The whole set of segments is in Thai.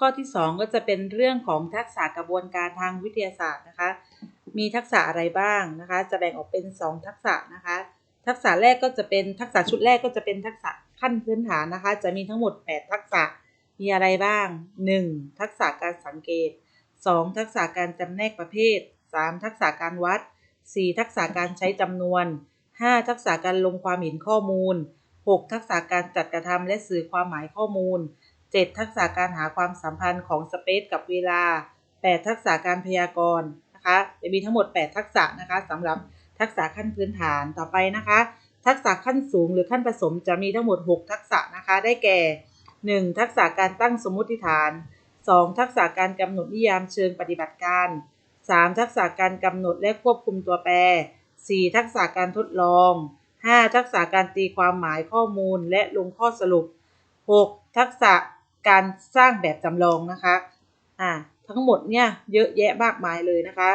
ข้อที่ 2 ก็จะเป็นเรื่องของทักษะกระบวนการทางวิทยาศาสตร์นะคะ มีทักษะอะไรบ้างนะคะ จะแบ่งออกเป็น 2 ทักษะนะคะ ทักษะแรกก็จะเป็นทักษะชุดแรกก็จะเป็นทักษะขั้นพื้นฐานนะคะ จะมีทั้งหมด 8 ทักษะมีอะไรบ้าง 1. ทักษะการสังเกต 2. ทักษะการจำแนกประเภท 3. ทักษะการวัด 4. ทักษะการใช้จำนวน 5. ทักษะการลงความเห็นข้อมูล 6. ทักษะการจัดกระทำและสื่อความหมายข้อมูล 7. ทักษะการหาความสัมพันธ์ของสเปซกับเวลา 8. ทักษะการพยากรณ์นะคะจะมีทั้งหมด 8 ทักษะนะคะสำหรับทักษะขั้นพื้นฐานต่อไปนะคะ ทักษะขั้นสูงหรือขั้นผสมจะมีทั้งหมด 6 ทักษะนะคะได้แก่ 1. ทักษะการตั้งสมมติฐาน 2. ทักษะการกำหนดนิยามเชิงปฏิบัติการ 3. ทักษะการกำหนดและควบคุมตัวแปร 4. ทักษะการทดลอง 5. ทักษะการตีความหมายข้อมูลและลงข้อสรุป 6. ทักษะ การสร้างแบบจำลองนะคะอ่าทั้งหมดเนี่ยเยอะแยะมากมายเลยนะคะ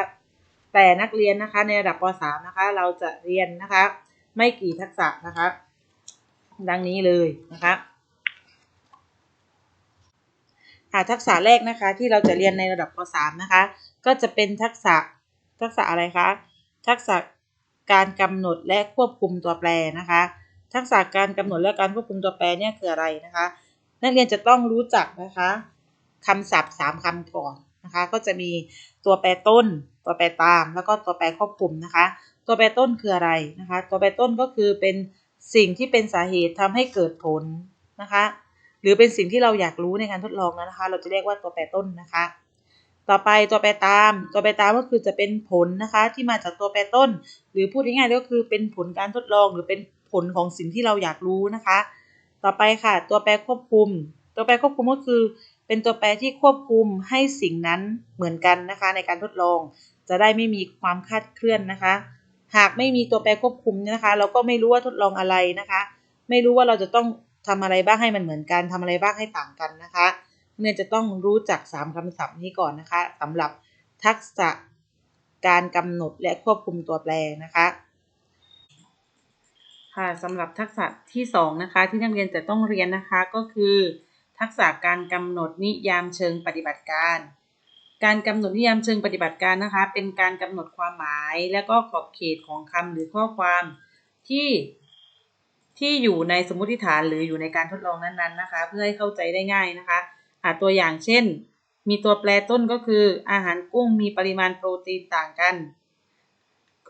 แต่นักเรียนนะคะในระดับป .3 นะคะ เราจะเรียนนะคะ ไม่กี่ทักษะนะคะ ดังนี้เลยนะคะาทักษะแรกนะคะที่เราจะเรียนในระดับป .3 นะคะ ก็จะเป็นทักษะทักษะอะไรคะ ทักษะการกำหนดและควบคุมตัวแปรนะคะ ทักษะการกำหนดและการควบคุมตัวแปรเนี่ยคืออะไรนะคะ นักเรียนจะต้องรู้จักนะคะคำศัพท์สามคำก่อนนะคะ ก็จะมีตัวแปรต้น ตัวแปรตาม แล้วก็ตัวแปรควบคุมนะคะ ตัวแปรต้นคืออะไรนะคะ ตัวแปรต้นก็คือเป็นสิ่งที่เป็นสาเหตุทำให้เกิดผลนะคะ หรือเป็นสิ่งที่เราอยากรู้ในการทดลองนะคะ เราจะเรียกว่าตัวแปรต้นนะคะ ต่อไปตัวแปรตาม ตัวแปรตามก็คือจะเป็นผลนะคะ ที่มาจากตัวแปรต้น หรือพูดง่ายๆก็คือเป็นผลการทดลองหรือเป็นผลของสิ่งที่เราอยากรู้นะคะ ต่อไปค่ะ ตัวแปรควบคุม ตัวแปรควบคุมก็คือ เป็นตัวแปรที่ควบคุมให้สิ่งนั้นเหมือนกันนะคะ ในการทดลอง จะได้ไม่มีความคาดเคลื่อนนะคะ หากไม่มีตัวแปรควบคุมนะคะ เราก็ไม่รู้ว่าทดลองอะไรนะคะ ไม่รู้ว่าเราจะต้องทำอะไรบ้างให้มันเหมือนกันทำอะไรบ้างให้ต่างกันนะคะเนี่ยจะต้องรู้จัก 3คำศัพท์นี้ก่อนนะคะสำหรับทักษะการกำหนดและควบคุมตัวแปรนะคะ ค่ะสำหรับทักษะที่ 2 นะคะ ที่นักเรียนจะต้องเรียนนะคะก็คือ ทักษะการกำหนดนิยามเชิงปฏิบัติการ การกำหนดนิยามเชิงปฏิบัติการนะคะ เป็นการกำหนดความหมาย และก็ขอบเขตของคำหรือข้อความที่ที่อยู่ในสมมติฐานหรืออยู่ในการทดลองนั้นๆนะคะ เพื่อให้เข้าใจได้ง่ายนะคะอาตัวอย่างเช่น มีตัวแปรต้นก็คืออาหารกุ้งมีปริมาณโปรตีนต่างกัน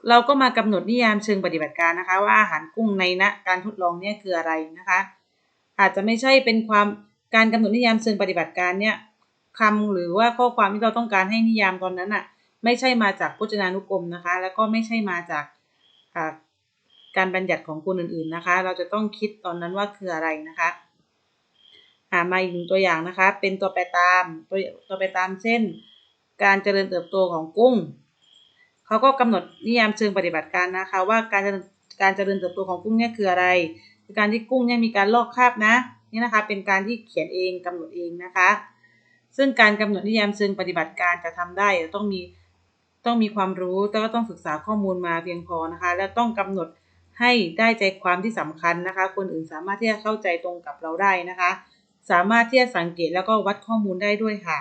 เราก็มากำหนดนิยามเชิงปฏิบัติการนะคะ ว่าอาหารกุ้งในณการทดลองเนี่ยคืออะไรนะคะ อาจจะไม่ใช่เป็นความการกำหนดนิยามเชิงปฏิบัติการเนี่ยคำหรือว่าข้อความที่เราต้องการให้นิยามตอนนั้นอะไม่ใช่มาจากพจนานุกรมนะคะ แล้วก็ไม่ใช่มาจากการบัญญัติของคนอื่นๆนะคะ เราจะต้องคิดตอนนั้นว่าคืออะไรนะคะหามาอีกหนึ่งตัวอย่างนะคะ เป็นตัวแปรตามตัวตัวแปรตามเช่น การเจริญเติบโตของกุ้ง เขาก็กำหนดนิยามเชิงปฏิบัติการนะคะว่าการการเจริญเติบโตของกุ้งเนี่ยคืออะไรคือการที่กุ้งเนี่ยมีการลอกคราบนะนี่นะคะเป็นการที่เขียนเองกำหนดเองนะคะ ซึ่งการกำหนดนิยามเชิงปฏิบัติการจะทำได้ต้องมีต้องมีความรู้แล้วก็ต้องศึกษาข้อมูลมาเพียงพอนะคะ แล้วต้องกำหนดให้ได้ใจความที่สำคัญนะคะ คนอื่นสามารถที่จะเข้าใจตรงกับเราได้นะคะ สามารถที่จะสังเกตแล้วก็วัดข้อมูลได้ด้วยค่ะ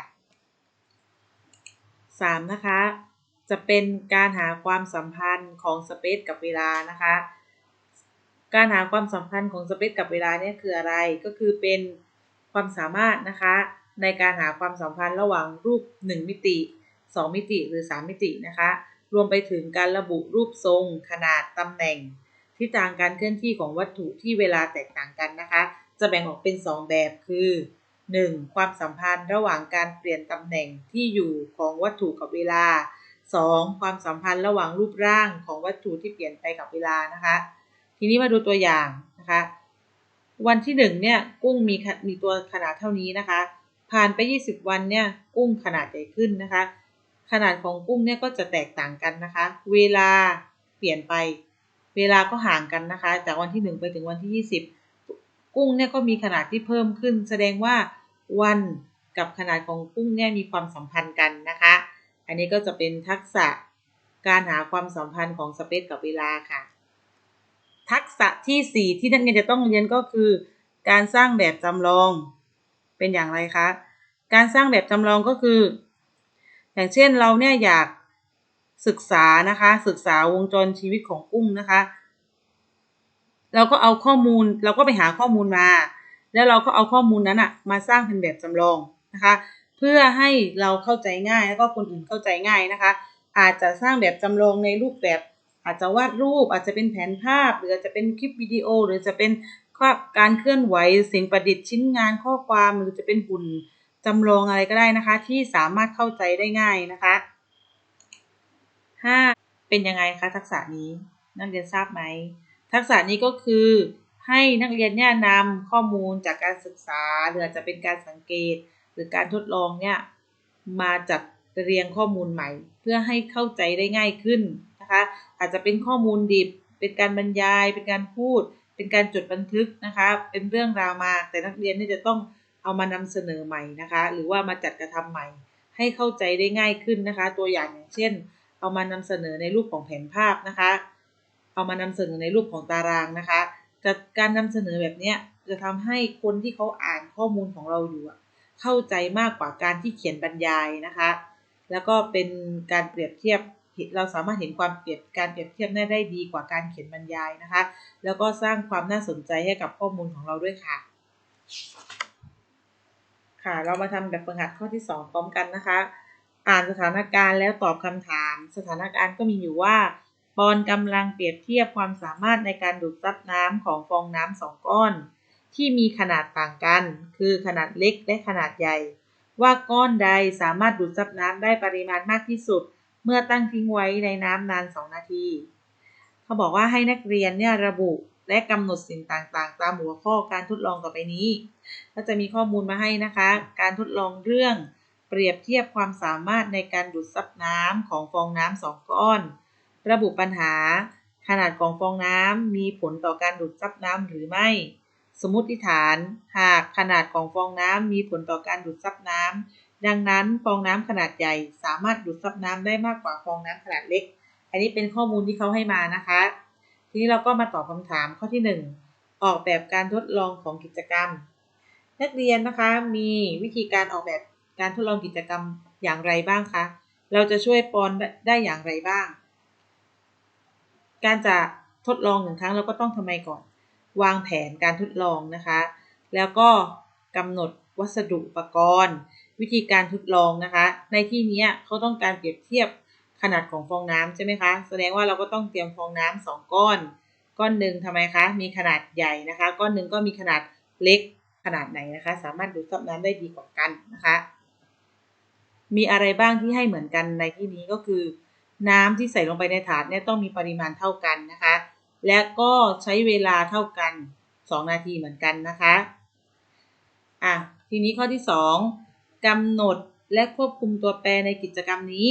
3. นะคะ จะเป็นการหาความสัมพันธ์ของสเปซกับเวลานะคะ การหาความสัมพันธ์ของสเปซกับเวลาเนี่ยคืออะไร ก็คือเป็นความสามารถนะคะในการหาความสัมพันธ์ระหว่างรูป 1 มิติ 2 มิติหรือ 3 มิตินะคะ รวมไปถึงการระบุรูปทรง ขนาดตำแหน่งทิศทางการเคลื่อนที่ของวัตถุที่เวลาแตกต่างกันนะคะ จะแบ่งออกเป็น 2 แบบคือ 1. ความสัมพันธ์ระหว่างการเปลี่ยนตำแหน่งที่อยู่ของวัตถุกับเวลา 2. ความสัมพันธ์ระหว่างรูปร่างของวัตถุที่เปลี่ยนไปกับเวลานะคะ ทีนี้มาดูตัวอย่างนะคะ วันที่ 1 เนี่ย กุ้งมีมีตัวขนาดเท่านี้นะคะ ผ่านไป 20 วันเนี่ย กุ้งขนาดใหญ่ขึ้นนะคะ ขนาดของกุ้งเนี่ยก็จะแตกต่างกันนะคะ เวลาเปลี่ยนไป เวลาก็ห่างกันนะคะ จากวันที่ 1 ไปถึงวันที่ 20 กุ้งเนี่ยก็มีขนาดที่เพิ่มขึ้น แสดงว่าวันกับขนาดของกุ้งเนี่ยมีความสัมพันธ์กัน อันนี้ก็จะเป็นทักษะการหาความสัมพันธ์ของสเปซกับเวลาค่ะ ทักษะที่ 4 ที่นักเรียนจะต้องเรียนก็คือ การสร้างแบบจำลอง เป็นอย่างไรคะ การสร้างแบบจำลองก็คือ อย่างเช่นเราเนี่ยอยากศึกษานะคะ ศึกษาวงจรชีวิตของกุ้งนะคะ เราก็เอาข้อมูลเราก็ไปหาข้อมูลมา แล้วเราก็เอาข้อมูลนั้นอะมาสร้างเป็นแบบจำลองนะคะ เพื่อให้เราเข้าใจง่ายแล้วก็คนอื่นเข้าใจง่ายนะคะ อาจจะสร้างแบบจำลองในรูปแบบ อาจจะวาดรูปอาจจะเป็นแผนภาพ หรือจะเป็นคลิปวิดีโอ หรือจะเป็นการเคลื่อนไหวสิ่งประดิษฐ์ชิ้นงานข้อความหรือจะเป็นหุ่นจำลองอะไรก็ได้นะคะ ที่สามารถเข้าใจได้ง่ายนะคะห้าเป็นยังไงคะทักษะนี้นักเรียนทราบไหม ทักษะนี้ก็คือให้นักเรียนเนี่ยนำข้อมูลจากการศึกษาหรือจะเป็นการสังเกต หรือการทดลองเนี่ยมาจัดเรียงข้อมูลใหม่ เพื่อให้เข้าใจได้ง่ายขึ้นนะคะอาจจะเป็นข้อมูลดิบ เป็นการบรรยาย เป็นการพูด เป็นการจดบันทึกนะคะเป็นเรื่องราวมา แต่นักเรียนนี่จะต้องเอามานำเสนอใหม่นะคะหรือว่ามาจัดกระทำใหม่ ให้เข้าใจได้ง่ายขึ้นนะคะ ตัวอย่างอย่างเช่น เอามานำเสนอในรูปของแผนภาพนะคะ เอามานำเสนอในรูปของตารางนะคะการนำเสนอแบบนี้จะทำให้คนที่เขาอ่านข้อมูลของเราอยู่ เข้าใจมากกว่าการที่เขียนบรรยายนะคะ แล้วก็เป็นการเปรียบเทียบเราสามารถเห็นความเปรียบการเปรียบเทียบได้ได้ดีกว่าการเขียนบรรยายนะคะ แล้วก็สร้างความน่าสนใจให้กับข้อมูลของเราด้วยค่ะ ค่ะเรามาทำแบบฝึกหัดข้อที่ 2 พร้อมกันนะคะ อ่านสถานการณ์แล้วตอบคำถาม สถานการณ์ก็มีอยู่ว่าปอนกำลังเปรียบเทียบความสามารถในการดูดซับน้ำของฟองน้ำสองก้อน ที่มีขนาดต่างกัน คือขนาดเล็กและขนาดใหญ่ ว่าก้อนใดสามารถดูดซับน้ำได้ปริมาณมากที่สุด เมื่อตั้งทิ้งไว้ในน้ำนาน 2 นาที เขาบอกว่าให้นักเรียนเนี่ยระบุและกำหนดสิ่งต่างๆ ตามหัวข้อการทดลองต่อไปนี้ ก็จะมีข้อมูลมาให้นะคะ การทดลองเรื่องเปรียบเทียบความสามารถในการดูดซับน้ำของฟองน้ำสองก้อน ระบุปัญหา ขนาดของฟองน้ำมีผลต่อการดูดซับน้ำหรือไม่ สมมติฐาน หากขนาดของฟองน้ำมีผลต่อการดูดซับน้ำดังนั้นฟองน้ำขนาดใหญ่สามารถดูดซับน้ำได้มากกว่าฟองน้ำขนาดเล็ก อันนี้เป็นข้อมูลที่เขาให้มานะคะ ทีนี้เราก็มาตอบคำถามข้อที่ 1 ออกแบบการทดลองของกิจกรรม นักเรียนนะคะมีวิธีการออกแบบการทดลองกิจกรรมอย่างไรบ้างคะ เราจะช่วยปอนได้อย่างไรบ้าง การจะทดลองหนึ่งครั้งเราก็ต้องทำไมก่อน วางแผนการทดลองนะคะ แล้วก็กำหนดวัสดุอุปกรณ์ วิธีการทดลองนะคะ ในที่นี้เขาต้องการเปรียบเทียบขนาดของฟองน้ำใช่ไหมคะ แสดงว่าเราก็ต้องเตรียมฟองน้ำสองก้อน ก้อนหนึ่งทำไมคะ มีขนาดใหญ่นะคะ ก้อนหนึ่งก็มีขนาดเล็กขนาดไหนนะคะ สามารถดูดซับน้ำได้ดีกว่ากันนะคะ มีอะไรบ้างที่ให้เหมือนกันในที่นี้ก็คือ น้ำที่ใส่ลงไปในถาดเนี่ยต้องมีปริมาณเท่ากันนะคะ และก็ใช้เวลาเท่ากัน 2 นาทีเหมือนกันนะคะอะทีนี้ข้อที่ 2กำหนดและควบคุมตัวแปรในกิจกรรมนี้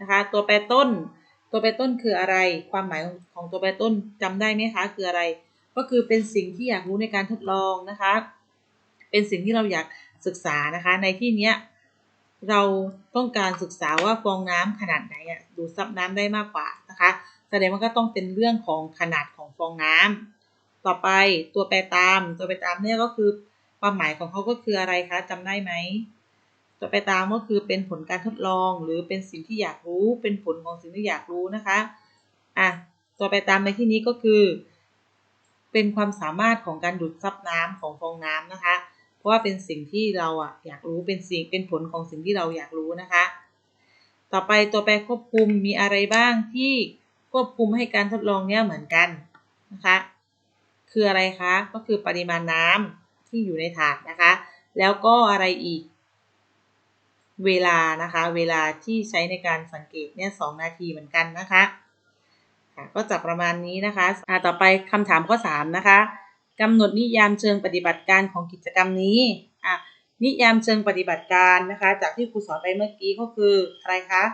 นะคะ ตัวแปรต้น ตัวแปรต้นคืออะไร ความหมายของตัวแปรต้นจำได้ไหมคะคืออะไร ก็คือเป็นสิ่งที่อยากรู้ในการทดลองนะคะ เป็นสิ่งที่เราอยากศึกษานะคะ ในที่นี้เราต้องการศึกษาว่าฟองน้ำขนาดไหนอะดูดซับน้ำได้มากกว่านะคะ แสดงว่าก็ต้องเป็นเรื่องของขนาดของฟองน้ำต่อไปตัวแปรตาม ตัวแปรตามเนี่ยก็คือความหมายของเขาก็คืออะไรคะจำได้ไหมตัวแปรตามก็คือเป็นผลการทดลองหรือเป็นสิ่งที่อยากรู้ เป็นผลของสิ่งที่อยากรู้นะคะอะตัวแปรตามในที่นี้ก็คือ เป็นความสามารถของการดูดซับน้ำของฟองน้ำนะคะ เพราะว่าเป็นสิ่งที่เราอะอยากรู้เป็นสิ่งเป็นผลของสิ่งที่เราอยากรู้นะคะ ต่อไปตัวแปรควบคุมมีอะไรบ้างที่ ควบคุมให้การทดลองเนี้ยเหมือนกันนะคะ คืออะไรคะ ก็คือปริมาณน้ำที่อยู่ในถาดนะคะ แล้วก็อะไรอีก เวลานะคะ เวลาที่ใช้ในการสังเกตเนี่ยสนาทีเหมือนกันนะคะก็จะประมาณนี้นะคะต่อไปคำถามข้อ 3 นะคะกำหนดนิยามเชิงปฏิบัติการของกิจกรรมนี้อะนิยามเชิงปฏิบัติการนะคะ จากที่ครูสอนไปเมื่อกี้ก็คืออะไรคะ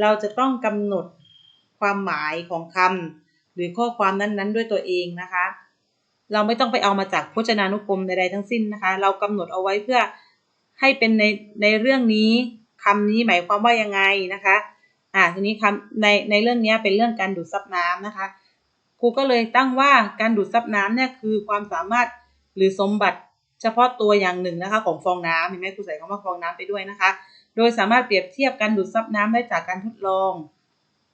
เราจะต้องกำหนด ความหมายของคำหรือข้อความนั้นๆ ด้วยตัวเองนะคะ เราไม่ต้องไปเอามาจากพจนานุกรมใดๆทั้งสิ้นนะคะ เรากำหนดเอาไว้เพื่อให้เป็นในในเรื่องนี้คำนี้หมายความว่ายังไงนะคะอ่าทีนี้คำในในเรื่องนี้เป็นเรื่องการดูดซับน้ำนะคะครูก็เลยตั้งว่าการดูดซับน้ำเนี่ยคือความสามารถหรือสมบัติเฉพาะตัวอย่างหนึ่งนะคะของฟองน้ำเห็นไหมครูใส่คำว่าฟองน้ำไปด้วยนะคะ โดยสามารถเปรียบเทียบการดูดซับน้ำได้จากการทดลอง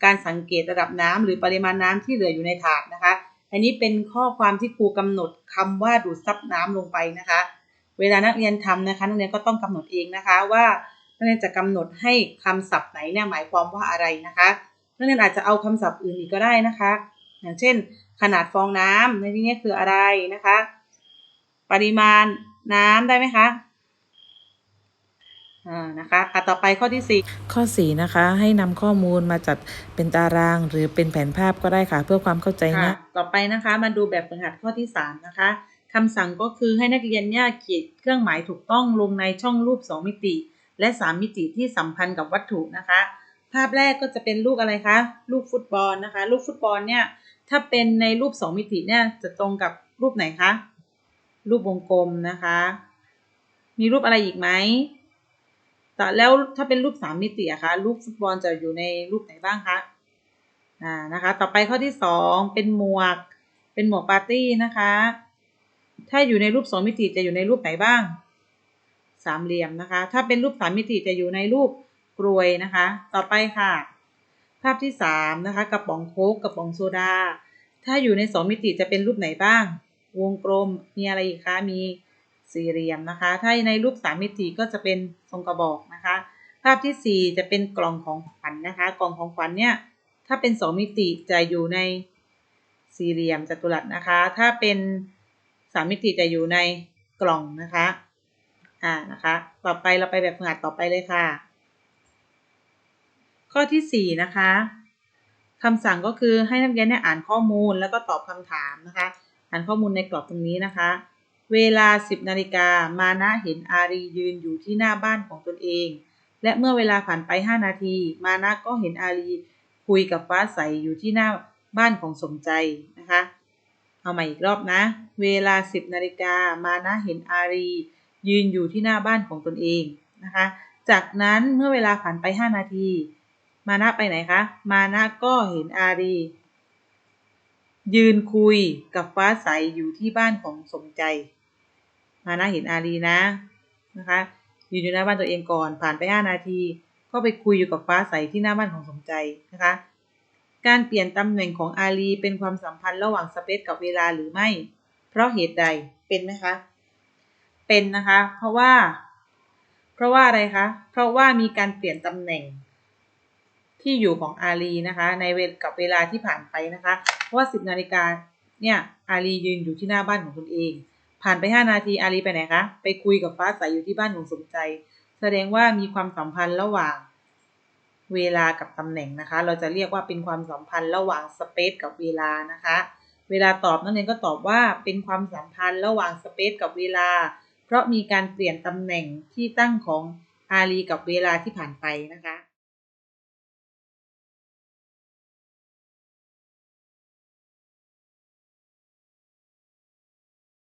การสังเกตระดับน้ำหรือปริมาณน้ำที่เหลืออยู่ในถาดนะคะ อันนี้เป็นข้อความที่ครูกำหนดคำว่าดูดซับน้ำลงไปนะคะ เวลานักเรียนทำนะคะนักเรียนก็ต้องกำหนดเองนะคะว่านักเรียนจะกำหนดให้คำศัพท์ไหนเนี่ยหมายความว่าอะไรนะคะนักเรียนอาจจะเอาคำศัพท์อื่นอีกก็ได้นะคะ อย่างเช่น ขนาดฟองน้ำในที่นี้คืออะไรนะคะ ปริมาณน้ำได้ไหมคะ นะคะอะต่อไปข้อที่สี่ข้อ 4 นะคะ ให้นำข้อมูลมาจัดเป็นตาราง หรือเป็นแผนภาพก็ได้ค่ะ เพื่อความเข้าใจค่ะนะต่อไปนะคะมาดูแบบฝึกหัดข้อที่สามนะคะคำสั่งก็คือให้นักเรียนเนี่ยเขียนเครื่องหมายถูกต้องลงในช่องรูป 2 มิติ และ 3 มิติที่สัมพันธ์กับวัตถุนะคะ ภาพแรกก็จะเป็นลูกอะไรคะลูกฟุตบอลนะคะ ลูกฟุตบอลเนี่ยถ้าเป็นในรูป 2 มิติเนี่ยจะตรงกับรูปไหนคะรูปวงกลมนะคะ มีรูปอะไรอีกไหม แต่แล้วถ้าเป็นรูป3มิติอะคะรูปฟุตบอลจะอยู่ในรูปไหนบ้างคะอ่านะคะ ต่อไปข้อที่สองเป็นหมวก เป็นหมวกปาร์ตี้นะคะ ถ้าอยู่ในรูปสองมิติจะอยู่ในรูปไหนบ้าง สามเหลี่ยมนะคะ ถ้าเป็นรูปสามมิติจะอยู่ในรูปกรวยนะคะ ต่อไปค่ะ ภาพที่สามนะคะกระป๋องโค้กกระป๋องโซดา ถ้าอยู่ในสองมิติจะเป็นรูปไหนบ้าง วงกลมมีอะไรอีกคะมี สี่เหลี่ยมนะคะ ถ้าในรูปสามมิติก็จะเป็นทรงกระบอกนะคะ ภาพที่สี่จะเป็นกล่องของขวัญนะคะ กล่องของขวัญเนี่ยถ้าเป็นสองมิติจะอยู่ในสี่เหลี่ยมจัตุรัสนะคะ ถ้าเป็นสามมิติจะอยู่ในกล่องนะคะ อ่านะคะ ต่อไปเราไปแบบฝึกหัดต่อไปเลยค่ะ ข้อที่สี่นะคะคำสั่งก็คือให้นักเรียนเนี่ยอ่านข้อมูลแล้วก็ตอบคำถามนะคะ อ่านข้อมูลในกรอบตรงนี้นะคะ เวลา10นาฬิกามานะเห็นอารียืนอยู่ที่หน้าบ้านของตนเอง และเมื่อเวลาผ่านไป5นาที มานะก็เห็นอารีคุยกับฟ้าใสอยู่ที่หน้าบ้านของสมใจนะคะ เอาใหม่อีกรอบนะ เวลา10นาฬิกามานะเห็นอารียืนอยู่ที่หน้าบ้านของตนเองนะคะ จากนั้นเมื่อเวลาผ่านไป5นาที มานะไปไหนคะ มานะก็เห็นอารียืนคุยกับฟ้าใสอยู่ที่บ้านของสมใจ มานะเห็นอารีนะนะคะยืนอยู่หน้าบ้านตัวเองก่อนผ่านไป5นาที ก็ไปคุยอยู่กับฟ้าใสที่หน้าบ้านของสมใจนะคะ การเปลี่ยนตำแหน่งของอาลีเป็นความสัมพันธ์ระหว่างสเปซกับเวลาหรือไม่ เพราะเหตุใดเป็นไหมคะเป็นนะคะ เพราะว่า เพราะว่าอะไรคะเพราะว่ามีการเปลี่ยนตำแหน่งที่อยู่ของอาลีนะคะ ในเวลกับเวลาที่ผ่านไปนะคะ เพราะว่า10นาฬิกาเนี่ยอาลียืนอยู่ที่หน้าบ้านของตนเอง ผ่านไป5นาทีอาลีไปไหนคะ ไปคุยกับฟ้าใสอยู่ที่บ้านของสมใจ แสดงว่ามีความสัมพันธ์ระหว่างเวลากับตำแหน่งนะคะ เราจะเรียกว่าเป็นความสัมพันธ์ระหว่างสเปซกับเวลานะคะ เวลาตอบนักเรียนก็ตอบว่าเป็นความสัมพันธ์ระหว่างสเปซกับเวลา เพราะมีการเปลี่ยนตำแหน่งที่ตั้งของอาลีกับเวลาที่ผ่านไปนะคะ